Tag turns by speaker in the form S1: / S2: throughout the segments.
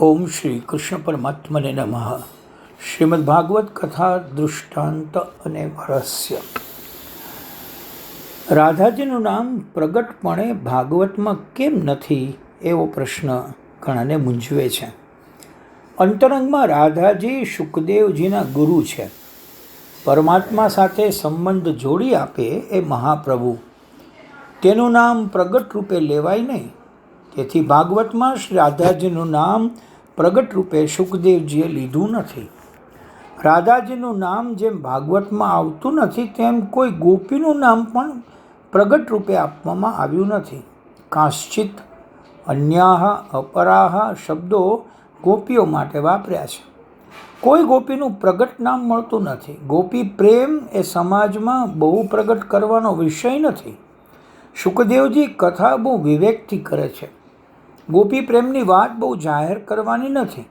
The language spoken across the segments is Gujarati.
S1: ઓમ શ્રી કૃષ્ણ પરમાત્મને નમઃ. શ્રીમદ ભાગવત કથા દૃષ્ટાંત અને રહસ્ય. રાધાજીનું નામ પ્રગટપણે ભાગવતમાં કેમ નથી એવો પ્રશ્ન ઘણાને મૂંઝવે છે. અંતરંગમાં રાધાજી સુખદેવજીના ગુરુ છે. પરમાત્મા સાથે સંબંધ જોડી આપે એ મહાપ્રભુ. તેનું નામ પ્રગટ રૂપે લેવાય નહીં. તેથી ભાગવતમાં શ્રી રાધાજીનું નામ પ્રગટ રૂપે સુખદેવજીએ લીધું નથી. રાધાજીનું નામ જેમ ભાગવતમાં આવતું નથી, તેમ કોઈ ગોપીનું નામ પણ પ્રગટ રૂપે આપવામાં આવ્યું નથી. કાશ્ચિત, અન્યાહ, અપરાહ શબ્દો ગોપીઓ માટે વાપર્યા છે. કોઈ ગોપીનું પ્રગટ નામ મળતું નથી. ગોપી પ્રેમ એ સમાજમાં બહુ પ્રગટ કરવાનો વિષય નથી. સુખદેવજી કથા બહુ વિવેકથી કરે છે. ગોપી પ્રેમની વાત બહુ જાહેર કરવાની નથી.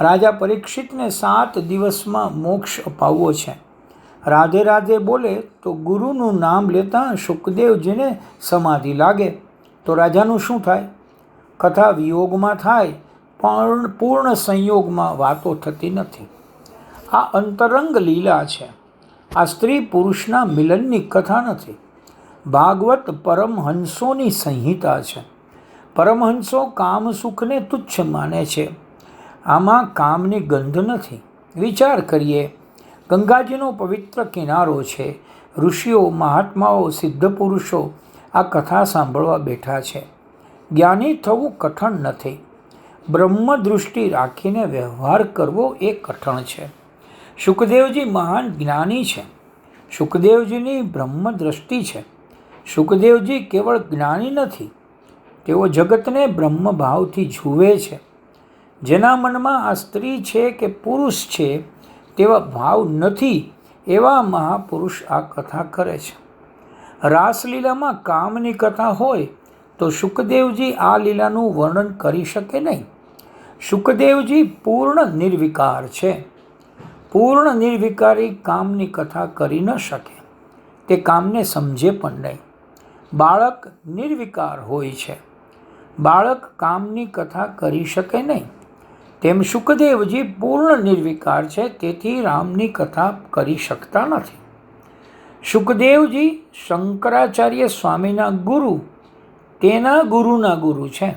S1: રાજા પરીક્ષિતને સાત દિવસમાં મોક્ષ અપાવવો છે. રાધે રાધે બોલે, તો ગુરુનું નામ લેતા સુખદેવજીને સમાધિ લાગે. તો રાજાનું શું થાય? કથા વિયોગમાં થાય, પણ પૂર્ણ સંયોગમાં વાતો થતી નથી. આ અંતરંગ લીલા છે. આ સ્ત્રી પુરુષના મિલનની કથા નથી. ભાગવત પરમહંસોની સંહિતા છે. પરમહંસો કામ સુખને તુચ્છ માને છે. આમાં કામની ગંધ નથી. વિચાર કરીએ, ગંગાજીનો પવિત્ર કિનારો છે. ઋષિઓ, મહાત્માઓ, સિદ્ધ પુરુષો આ કથા સાંભળવા બેઠા છે. જ્ઞાની થવું કઠણ નથી. બ્રહ્મ દૃષ્ટિ રાખીને વ્યવહાર કરવો એ કઠણ છે. સુખદેવજી મહાન જ્ઞાની છે. સુખદેવજીની બ્રહ્મ દ્રષ્ટિ છે. સુખદેવજી કેવળ જ્ઞાની નથી તેઓ જગતને બ્રહ્મભાવથી જુએ છે. જેના મનમાં આ સ્ત્રી છે કે પુરુષ છે, તેવા ભાવ નથી એવા મહાપુરુષ આ કથા કરે છે. રાસલીલામાં કામની કથા હોય તો સુખદેવજી આ લીલાનું વર્ણન કરી શકે નહીં. સુખદેવજી પૂર્ણ નિર્વિકાર છે. પૂર્ણ નિર્વિકારી કામની કથા કરી ન શકે. તે કામને સમજે પણ નહીં. બાળક નિર્વિકાર હોય છે. બાળક કામની કથા કરી શકે નહીં. તેમ સુખદેવજી પૂર્ણ નિર્વિકાર છે, તેથી રામની કથા કરી શકતા નથી. સુખદેવજી શંકરાચાર્ય સ્વામીના ગુરુ, તેના ગુરુના ગુરુ છે.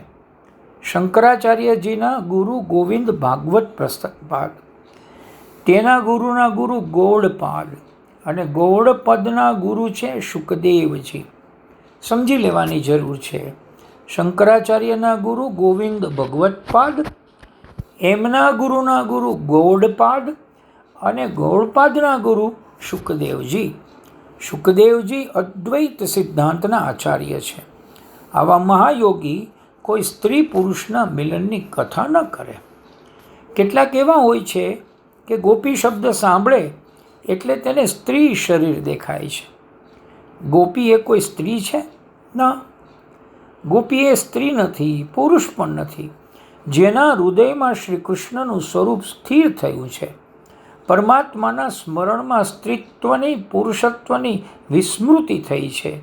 S1: શંકરાચાર્યજીના ગુરુ ગોવિંદ ભાગવત પુસ્તકપાદ તેના ગુરુના ગુરુ ગોળપાદ અને ગોળપદના ગુરુ છે સુખદેવજી. સમજી લેવાની જરૂર છે. શંકરાચાર્યના ગુરુ ગોવિંદ ભગવતપાદ એમના ગુરુના ગુરુ ગૌડપાદ અને ગૌડપાદના ગુરુ સુખદેવજી સુખદેવજી અદ્વૈત સિદ્ધાંતના આચાર્ય છે. આવા મહાયોગી કોઈ સ્ત્રી પુરુષના મિલનની કથા ન કરે. કેટલાક એવા હોય છે કે ગોપી શબ્દ સાંભળે એટલે તેને સ્ત્રી શરીર દેખાય છે. ગોપી એ કોઈ સ્ત્રી છે? ના. ગોપી એ સ્ત્રી નથી, પુરુષ પણ નથી. જેના હૃદયમાં શ્રી કૃષ્ણનું સ્વરૂપ સ્થિર થયું છે. પરમાત્માના સ્મરણમાં સ્ત્રીત્વની, પુરુષત્વની વિસ્મૃતિ થઈ છે.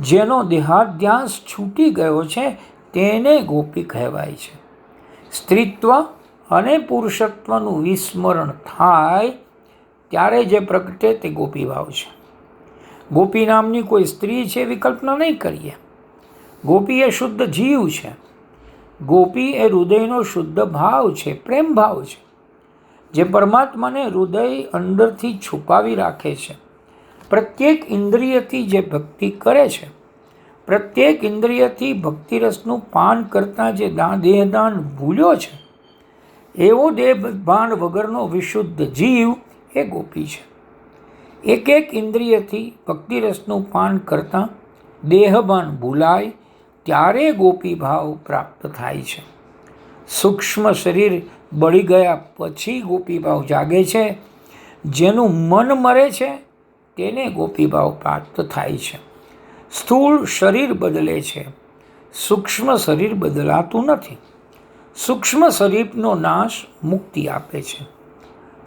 S1: જેનો દેહાધ્યાસ છૂટી ગયો છે, તેને ગોપી કહેવાય છે. સ્ત્રીત્વ અને પુરુષત્વનું વિસ્મરણ થાય ત્યારે જે પ્રગટે તે ગોપી ભાવ છે. ગોપી નામની કોઈ સ્ત્રી છે વિકલ્પના નહીં કરીએ. ગોપી એ શુદ્ધ જીવ છે. ગોપી એ હૃદયનો શુદ્ધ ભાવ છે, પ્રેમ ભાવ છે, જે પરમાત્માને હૃદય અંદરથી છુપાવી રાખે છે. પ્રત્યેક ઇન્દ્રિયથી જે ભક્તિ કરે છે, પ્રત્યેક ઇન્દ્રિયથી ભક્તિરસનું પાન કરતાં જે દા દેહદાન ભૂલ્યો છે, એવો દેહભાન વગરનો વિશુદ્ધ જીવ એ ગોપી છે. એક એક ઇન્દ્રિયથી ભક્તિરસનું પાન કરતાં દેહભાન ભૂલાય ત્યારે ગોપી ભાવ પ્રાપ્ત થાય છે. સૂક્ષ્મ શરીર બળી ગયા પછી ગોપી ભાવ જાગે છે. જેનું મન મરે છે, તેને ગોપી ભાવ પ્રાપ્ત થાય છે. સ્થૂળ શરીર બદલે છે. સૂક્ષ્મ શરીર બદલાતું નથી. સૂક્ષ્મ શરીરનો નાશ મુક્તિ આપે છે.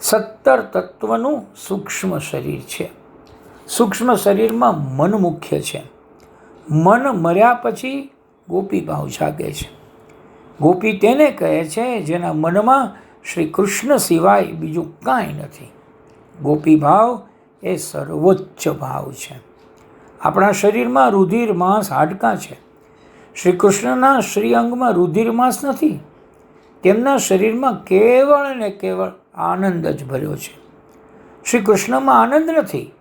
S1: સત્તર તત્વનું સૂક્ષ્મ શરીર છે. સૂક્ષ્મ શરીરમાં મન મુખ્ય છે. મન મર્યા પછી ગોપી ભાવ જાગે છે. ગોપી તેને કહે છે, જેના મનમાં શ્રી કૃષ્ણ સિવાય બીજું કાંઈ નથી. ગોપી ભાવ એ સર્વોચ્ચ ભાવ છે. આપણા શરીરમાં રુધિર, માંસ હાડકાં છે. શ્રી કૃષ્ણના શ્રી અંગમાં રુધિર, માંસ નથી. તેમના શરીરમાં કેવળ ને કેવળ આનંદ જ ભર્યો છે. શ્રી કૃષ્ણમાં આનંદ નથી.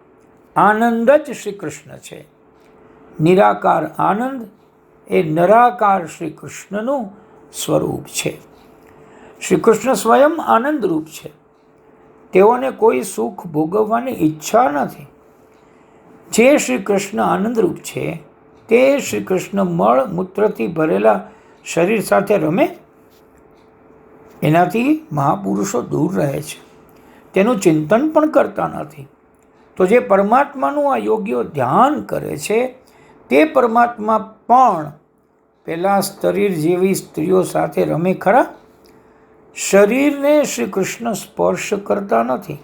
S1: આનંદ જ શ્રી કૃષ્ણ છે. નિરાકાર આનંદ એ નરાકાર શ્રી કૃષ્ણનું સ્વરૂપ છે. શ્રી કૃષ્ણ સ્વયં આનંદરૂપ છે. તેઓને કોઈ સુખ ભોગવવાની ઈચ્છા નથી. જે શ્રી કૃષ્ણ આનંદરૂપ છે, તે શ્રી કૃષ્ણ મળ મૂત્રથી ભરેલા શરીર સાથે રમે. એનાથી મહાપુરુષો દૂર રહે છે. તેનું ચિંતન પણ કરતા નથી. તો જે પરમાત્માનું આ યોગ્ય ધ્યાન કરે છે તે પરમાત્મા પણ પહેલાં શરીર જેવી સ્ત્રીઓ સાથે રમે ખરા? શરીરને શ્રી કૃષ્ણ સ્પર્શ કરતા નથી.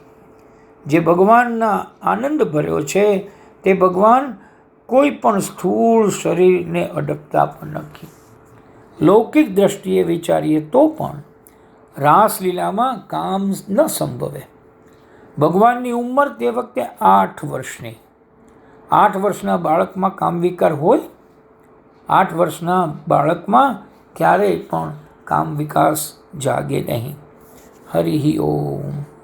S1: જે ભગવાનના આનંદ ભર્યો છે, તે ભગવાન કોઈ પણ સ્થૂળ શરીરને અડકતા પણ નથી. લૌકિક દ્રષ્ટિએ વિચારીએ તો પણ રાસલીલામાં કામ ન સંભવે. ભગવાનની ઉંમર તે વખતે આઠ વર્ષની. આઠ વર્ષના બાળકમાં કામ વિકાર હોય, આઠ વર્ષના બાળકમાં ક્યારેય પણ કામ વિકાસ જાગે નહીં. હરિ ઓમ.